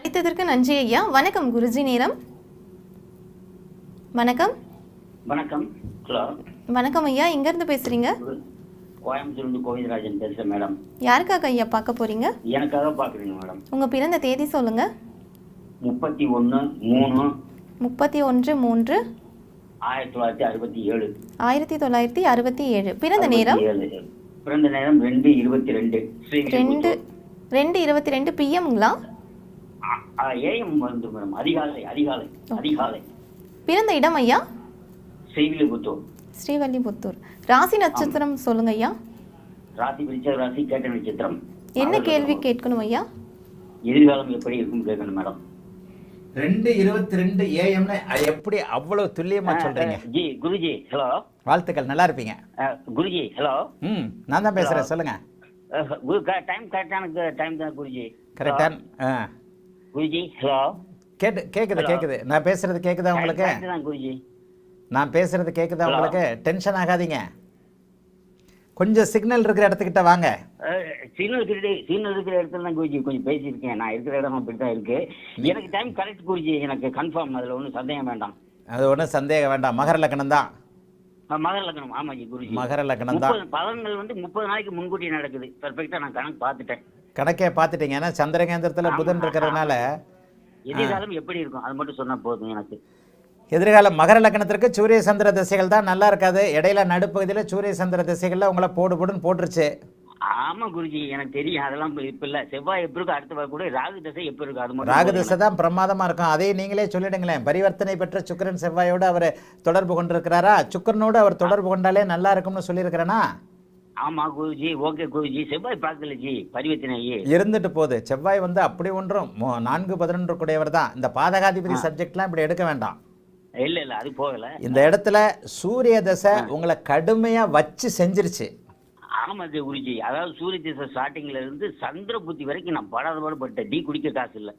அழைத்ததற்கு நன்றி ஐயா. வணக்கம் குருஜி நேரம். வணக்கம். வணக்கம். ஹலோ. வணக்கம் ஐயா. எங்கேருந்து பேசுகிறீங்க கோயம்புத்தூர்லேருந்து கோவிந்தராஜன் பேசுகிறேன் மேடம். யாருக்காக ஐயா பார்க்க போகிறீங்க எனக்காக பார்க்குறீங்க மேடம். உங்கள் பிறந்த தேதி சொல்லுங்கள் முப்பத்தி ஒன்று மூணு. முப்பத்தி ஒன்று மூன்று. ஆயிரத்தி தொள்ளாயிரத்தி அறுபத்தி ஏழு. ஆயிரத்தி தொள்ளாயிரத்தி அறுபத்தி ஏழு. பிறந்த நேரம்? பிறந்த நேரம் ரெண்டு இருபத்தி ரெண்டு. ரெண்டு ரெண்டு இருபத்தி ரெண்டு பிஎம்ங்களா ஏஎம் வந்து மேடம் அதிகாலை அதிகாலை அதிகாலை. பிறந்த இடம் ஐயா? செய்விலிபுத்தூர் ஸ்ரீவல்லிபுத்தூர். ராசி நட்சத்திரம் சொல்லுங்க ஐயா. ராசி பிரிச்ச ராசி கேட்ட நட்சத்திரம். என்ன கேள்வி கேட்கணும் ஐயா? எதிர்காலம் எப்படி இருக்கும் கேட்கணும் மேடம். ரெண்டு இருபத்தி ரெண்டு ஏஎம்னு எப்படி அவ்வளவு துல்லியமா சொல்றீங்க? ஜி குருஜி ஹலோ. வாழ்த்துக்கள் நல்லா இருப்பீங்க. குருஜி ஹலோ. ம் நான் தான் பேசுறேன் சொல்லுங்க. டைம் கரெக்டான டைம் தான் குருஜி. கரெக்டான் ஆ. குருஜி ஹலோ. கேட்டு கேக்குது கேக்குது. நான் பேசுறது கேக்குதா உங்களுக்கு? குருஜி. நான் பேசுறது கேக்குதா உங்களுக்கு? டென்ஷன் ஆகாதீங்க. கொஞ்சம் சிக்னல் இருக்கிற இடத்துக்கிட்ட வாங்க. சிக்னல் இருக்கிற சிக்னல் இருக்கிற இடத்துல தான் குருஜி கொஞ்சம் பேசியிருக்கேன். நான் இருக்கிற இடம் அப்படி தான் இருக்கு எனக்கு டைம் கரெக்ட் குருஜி. எனக்கு கன்ஃபார்ம் அதில் ஒன்றும் சந்தேகம் வேண்டாம். அது ஒன்றும் சந்தேகம் வேண்டாம். மகர லக்னம் தான். மகர லக்னம் ஆமாஜி குருஜி. மகர லக்னம் தான். பலன்கள் வந்து முப்பது நாளைக்கு முன்கூட்டி நடக்குது. பெர்ஃபெக்டா நான் கணக்கு பார்த்துட்டேன். கணக்கே பார்த்துட்டீங்க. ஏன்னா சந்திரகேந்திரத்தில் புதன் இருக்கிறதுனால எதிர்காலம் எப்படி இருக்கும்? அது மட்டும் சொன்னா போதும் எனக்கு. எதிர்காலம் மகர லக்னத்திற்கு சூரிய சந்திர திசைகள் தான் நல்லா இருக்காது. இடையில நடுப்பகுதியில் சூரிய சந்திர திசைகளில் உங்களை போடு போடுன்னு போட்டுருச்சு. ஆமா குருஜி. எனக்கு தெரியும். அதெல்லாம் இப்ப- இல்ல. செவ்வாய் எப்படி இருக்கும் அடுத்த கூட ராகு தசை எப்படி இருக்கும் அது மட்டும் ராகு திசை தான் பிரமாதமா இருக்கும். அதையும் நீங்களே சொல்லிடுங்களேன். பரிவர்த்தனை பெற்ற சுக்கிரன் செவ்வாயோடு அவர் தொடர்பு கொண்டிருக்கிறாரா? சுக்கிரனோடு அவர் தொடர்பு கொண்டாலே நல்லா இருக்கும்னு சொல்லியிருக்கிறேனா? ஆமா குருஜி ஓகே குருஜி. செவ்வாய் பார்க்கல ஜி. பரிவர்த்தனையே இருந்துட்டு போகுது. செவ்வாய் வந்து அப்படி ஒன்றும். நான்கு பதினொன்று கூடியவர் தான். இந்த பாதகாதிபதி சப்ஜெக்ட்லாம் இப்படி எடுக்க வேண்டாம். இல்ல இல்ல அது போகல. இந்த இடத்துல சூரிய தசை உங்களை கடுமையா வச்சு செஞ்சிருச்சு. ஆமா குருஜி. அதாவது சூரிய திசை ஸ்டார்டிங்ல இருந்து சந்திர புத்தி வரைக்கும் நான் படாத பாடுபட்டேன். டீ குடிக்க காசு இல்ல.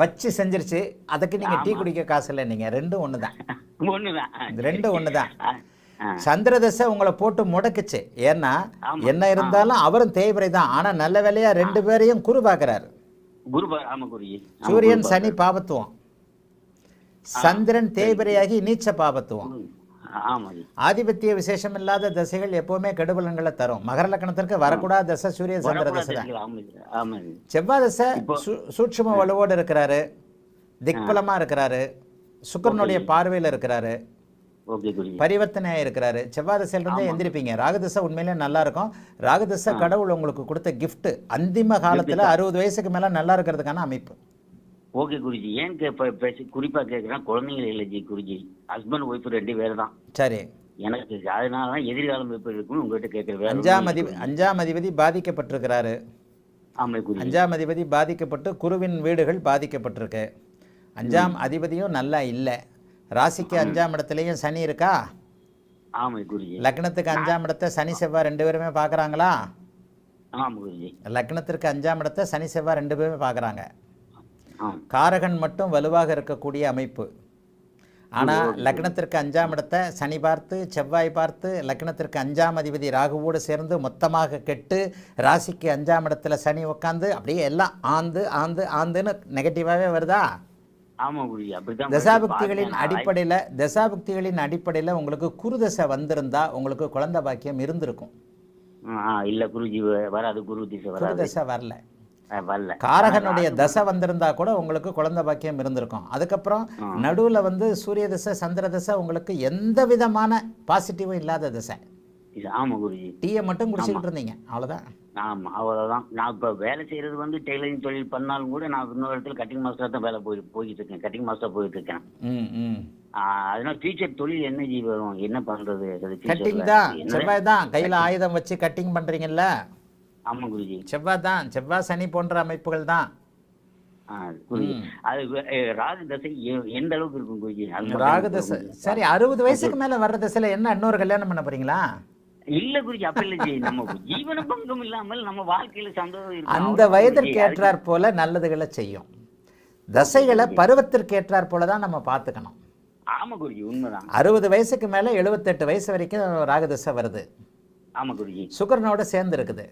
வச்சு செஞ்சிருச்சு. அதுக்கு நீங்க டீ குடிக்க காசு இல்லை. நீங்க ரெண்டும் ஒண்ணுதான். இது ரெண்டும் ஒன்று தான் ஆ, ஆ. சந்திரதசை உங்களை போட்டு முடக்குச்சு. ஏன்னா. என்ன இருந்தாலும் அவரும் தேய்பிரை தான். ஆனா நல்ல வேலையா ரெண்டு பேரையும் குரு பார்க்கறாரு. குரு பா- ஆமா குருஜி ஆமா, சூரியன் சனி பாபத்துவம். சந்திரன் தேய்பிரையாகி நீச்ச பாபத்துவம். ஆதிபத்திய விசேஷம் இல்லாத தசைகள் எப்பவுமே கெடுபலன்களை தரும். மகர லக்னத்திற்கு வரக்கூடாத தசை சூரிய சந்திர தசை தான். செவ்வாய் தசை சூட்சும வலுவோடு இருக்கிறாரு. திக்பலமா இருக்கிறாரு. சுக்கரனுடைய பார்வையில் இருக்கிறாரு. பரிவர்த்தனை இருக்கிறாரு. செவ்வாய் திசையிலிருந்தே எந்திரிப்பீங்க. ராகுதசை உண்மையிலே நல்லா இருக்கும். ராகுதசை கடவுள் உங்களுக்கு கொடுத்த gift. அந்திம காலத்துல அறுபது வயசுக்கு மேல நல்லா இருக்கிறதுக்கான அமைப்பு. ஓகே குருஜி. ஏன் பேசி குறிப்பா கேக்குறேன். குழந்தைகள் இல்லை ஜி குருஜி. ஹஸ்பண்ட் ஒய்ஃப் ரெண்டு பேர் தான். சரி. எனக்கு அதனால தான் எதிர்காலம் எப்படி இருக்குன்னு உங்ககிட்ட கேட்கறேன் அஞ்சாம் அதிபதி. அஞ்சாம் அதிபதி பாதிக்கப்பட்டிருக்கிறாரு. அஞ்சாம் அதிபதி பாதிக்கப்பட்டு குருவின் வீடுகள் பாதிக்கப்பட்டிருக்கு. அஞ்சாம் அதிபதியும் நல்லா இல்லை. ராசிக்கு அஞ்சாம் இடத்துலையும் சனி இருக்கா? லக்னத்துக்கு அஞ்சாம் இடத்தை சனி செவ்வாய் ரெண்டு பேருமே பார்க்குறாங்களா? லக்னத்திற்கு அஞ்சாம் இடத்தை சனி செவ்வாய் ரெண்டு பேருமே பார்க்குறாங்க. காரகன் மட்டும் வலுவாக இருக்கக்கூடிய அமைப்பு. ஆனால் லக்னத்திற்கு அஞ்சாம் இடத்தை சனி பார்த்து செவ்வாய் பார்த்து லக்னத்திற்கு அஞ்சாம் அதிபதி ராகுவோடு சேர்ந்து மொத்தமாக கெட்டு ராசிக்கு அஞ்சாம் இடத்துல சனி உட்காந்து அப்படியே எல்லாம் ஆந்து ஆந்து ஆந்துன்னு நெகட்டிவாகவே வருதா? தசாபக்திகளின். அடிப்படையில் தசாபக்திகளின் அடிப்படையில் உங்களுக்கு குருதசை வந்திருந்தா உங்களுக்கு குழந்தை பாக்கியம் இருந்திருக்கும் இல்ல குருஜி வராது குரு குருதசை வரல. காரகனுடைய தசை வந்திருந்தா கூட உங்களுக்கு குழந்தை பாக்கியம் இருந்திருக்கும். அதுக்கப்புறம் நடுவில் வந்து சூரிய தசை சந்திர தசை உங்களுக்கு எந்த விதமான பாசிட்டிவும் இல்லாத தசை. இது ஆமா குருஜி. டீயை மட்டும் குடிச்சிக்கிட்டு இருந்தீங்க அவ்வளோதான் ஆமா அவ்வளவுதான். நான் இப்ப வேலை செய்யறது வந்து டெய்லரிங் தொழில் பண்ணாலும் கூட நான் இன்னொரு இடத்துல கட்டிங் மாஸ்டரா தான் வேலை போய் போயிட்டு இருக்கேன். கட்டிங் மாஸ்டரா போயிட்டு இருக்கேன். அதனால ஃபியூச்சர் தொழில் என்ன ஜி வரும்? என்ன future கட்டிங்? தான். செவ்வாய் தான். கையில் ஆயுதம் வச்சு கட்டிங் பண்ணுறீங்கல்ல ஆமா குருஜி. செவ்வாய் தான். செவ்வாய் சனி போன்ற அமைப்புகள் தான். அது ராகு தசை எந்த அளவுக்கு இருக்கும் குருஜி? ராகு தசை. சரி அறுபது வயசுக்கு மேலே வர்ற தசையில் என்ன இன்னொரு கல்யாணம் பண்ண போறீங்களா? இல்ல குருஜி அப்ப இல்ல ஜி நம்ம ஜீவன பங்கம் இல்லாமல் நம்ம வாழ்க்கையில சந்தோஷம். அந்த வயதிற்கு. ஏற்றாற் போல நல்லதுகளை செய்யும். தசைகளை பருவத்திற்கு ஏற்றாற் போல தான் நம்ம பார்த்துக்கணும். ஆமா குருஜி உண்மைதான். அறுபது வயசுக்கு மேலே எழுபத்தெட்டு வயசு வரைக்கும் ராகுதசை வருது. ஆமா குருஜி. சுக்கரனோட சேர்ந்து இருக்குது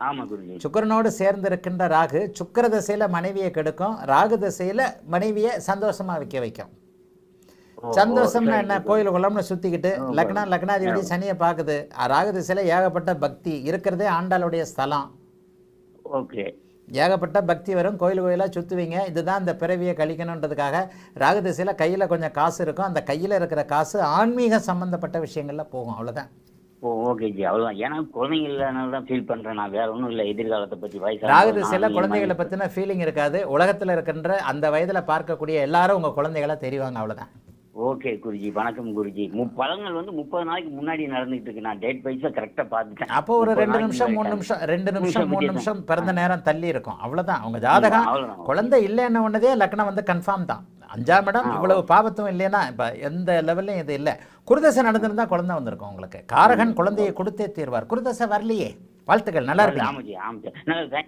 ஆமா குருஜி. சுக்கிரனோடு சேர்ந்து இருக்கின்ற ராகு சுக்கிர திசையில மனைவியை கெடுக்கும் ராகு திசையில மனைவியை சந்தோஷமா வைக்க வைக்கும். சந்தோஷம்னா என்ன. கோயில் குளம்னு சுத்திக்கிட்டு லக்னா லக்னாதிபதி சனியை பார்க்குது. ராகு திசையில ஏகப்பட்ட பக்தி. இருக்கிறதே ஆண்டாளுடைய ஸ்தலம். ஓகே. ஏகப்பட்ட பக்தி வரும். கோயில் கோயிலாக சுற்றுவீங்க இதுதான் இந்த பிறவியை கழிக்கணுன்றதுக்காக ராகு திசையில் கையில் கொஞ்சம் காசு இருக்கும். அந்த கையில் இருக்கிற காசு ஆன்மீக சம்பந்தப்பட்ட விஷயங்கள்ல போகும். அவ்வளவுதான். ஓ ஓகே ஜி அவ்வளவுதான். ஏன்னா குழந்தைங்க இல்லைனால தான் ஃபீல் பண்றேன் நான். வேற ஒன்றும் இல்லை. எதிர்காலத்தை பத்தி வயசு ராகு திசையில் குழந்தைகளை பற்றின ஃபீலிங் இருக்காது. உலகத்தில் இருக்கின்ற அந்த வயதில் பார்க்கக்கூடிய எல்லாரும் உங்கள் குழந்தைகளா தெரிவாங்க. அவ்வளவுதான். ஓகே குருஜி. வணக்கம் குருஜி. பழங்கள் வந்து முப்பது நாளைக்கு முன்னாடி நடந்துட்டு இருக்கு நான் டேட் வைஸா கரெக்டா பார்த்துட்டேன். அப்போ ஒரு 30 ரெண்டு நிமிஷம் மூணு நிமிஷம் ரெண்டு நிமிஷம் மூணு. நிமிஷம் பிறந்த நேரம் தள்ளி இருக்கும். அவ்வளவுதான். அவங்க ஜாதகம். குழந்தை இல்லைன்ன உடனே லக்னம் வந்து கன்ஃபார்ம் தான். அஞ்சாம் இடம் இவ்வளவு பாபத்தும் இல்லைன்னா இப்போ எந்த லெவல்லையும் இது இல்லை. குருதசை நடந்திருந்தா குழந்தை வந்திருக்கும் உங்களுக்கு. காரகன் குழந்தையை கொடுத்தே தீர்வார். குருதசை வரலையே. வாழ்த்துக்கள். நல்லா இருப்பீங்க.